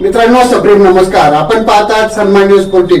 मित्रांनो सप्रेम नमस्कार. आपण पाहतात सन्मान न्यूज फोर्टीन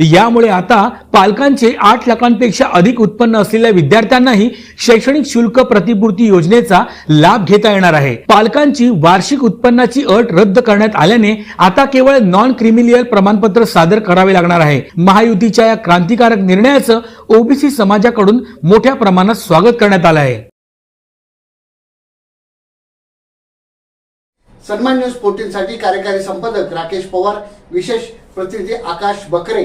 यामुळे आता पालकांचे आठ लाखांपेक्षा अधिक उत्पन्न असलेल्या विद्यार्थ्यांनाही शैक्षणिक शुल्क प्रतिपूर्ती योजनेचा लाभ घेता येणार आहे. पालकांची वार्षिक उत्पन्नाची अट रद्द करण्यात आल्याने आता केवळ नॉन क्रिमिलियल प्रमाणपत्र सादर करावे लागणार आहे. महायुतीच्या या क्रांतिकारक निर्णयाचं ओबीसी समाजाकडून मोठ्या प्रमाणात स्वागत करण्यात आलं आहे. सन्मान न्यूज फोर्टीन साठी कार्यकारी संपादक राकेश पवार विशेष प्रतिनिधी आकाश बकरे